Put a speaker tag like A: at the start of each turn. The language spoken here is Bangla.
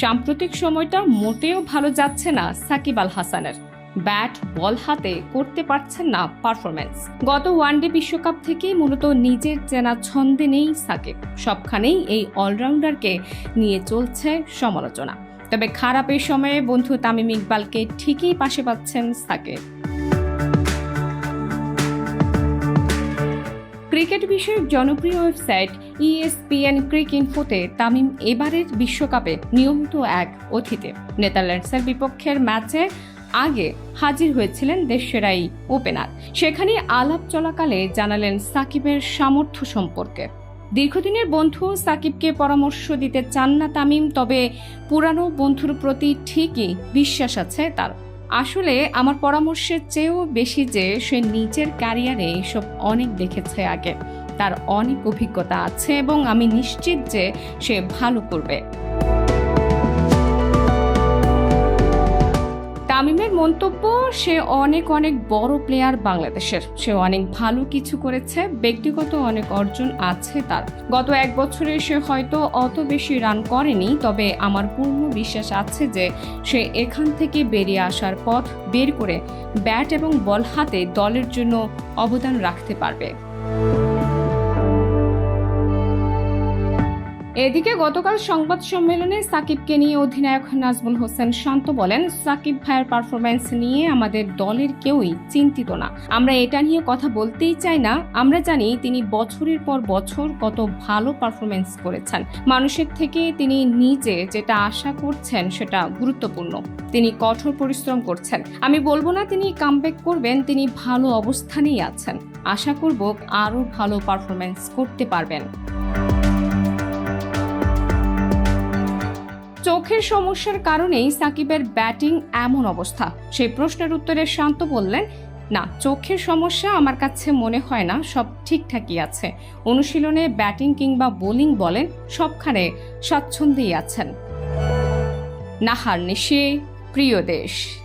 A: সাম্প্রতিক সময়টা মোটেও ভালো যাচ্ছে না সাকিব আল হাসানের। ব্যাট, বল হাতে করতে পারছেন না পারফরম্যান্স। গত ওয়ানডে বিশ্বকাপ থেকেই মূলত নিজের চেনা ছন্দে নেই সাকিব। সবখানেই এই অলরাউন্ডারকে নিয়ে চলছে সমালোচনা। তবে খারাপের সময়ে বন্ধু তামিম ইকবালকে ঠিকই পাশে পাচ্ছেন সাকিব। ক্রিকেট বিষয়ক জনপ্রিয় ওয়েবসাইট ইএসপিএন ক্রিক ইনফোতে তামিম এবারের বিশ্বকাপে নিয়মিত এক অতিথি নেদারল্যান্ডসের বিপক্ষের ম্যাচে আগে হাজির হয়েছিলেন দেশের এই ওপেনার। সেখানে আলাপ চলাকালে জানালেন সাকিবের সামর্থ্য সম্পর্কে। দীর্ঘদিনের বন্ধু সাকিবকে পরামর্শ দিতে চান না তামিম, তবে পুরানো বন্ধুর প্রতি ঠিকই বিশ্বাস আছে তার। আসলে আমার পরামর্শের চেয়েও বেশি যে সে নিজের ক্যারিয়ারে এইসব অনেক দেখেছে আগে। তার অনেক অভিজ্ঞতা আছে এবং আমি নিশ্চিত যে সে ভালো করবে। মন্তব্য, সে অনেক অনেক বড় প্লেয়ার বাংলাদেশের। সে অনেক ভালো কিছু করেছে, ব্যক্তিগত অনেক অর্জন আছে তার। গত এক বছরে সে হয়তো অত বেশি রান করেনি, তবে আমার পূর্ণ বিশ্বাস আছে যে সে এখান থেকে বেরিয়ে আসার পথ বের করে ব্যাট এবং বল হাতে দলের জন্য অবদান রাখতে পারবে। এদিকে গতকাল সংবাদ সম্মেলনে সাকিবকে নিয়ে অধিনায়ক নাজমুল হোসেন শান্ত বলেন, সাকিব ভাইয়ের পারফরম্যান্স নিয়ে আমাদের দলের কেউই চিন্তিত না। আমরা এটা নিয়ে কথা বলতেই চাই না। আমরা জানি তিনি বছরের পর বছর কত ভালো পারফরম্যান্স করেছেন। মানুষের থেকে তিনি নিজে যেটা আশা করছেন সেটা গুরুত্বপূর্ণ। তিনি কঠোর পরিশ্রম করছেন। আমি বলব না তিনি কামব্যাক করবেন, তিনি ভালো অবস্থানেই আছেন। আশা করব আরও ভালো পারফরম্যান্স করতে পারবেন। চোখের সমস্যার কারণেই সাকিবের ব্যাটিং এমন অবস্থা। সেই প্রশ্নের উত্তরে শান্ত বললেন, না, চোখের সমস্যা আমার কাছে মনে হয় না, সব ঠিকঠাকই আছে। অনুশীলনে ব্যাটিং কিংবা বোলিং বলেন, সবখানে স্বাচ্ছন্দ্যেই আছেন। নাহার নিশে, প্রিয় দেশ।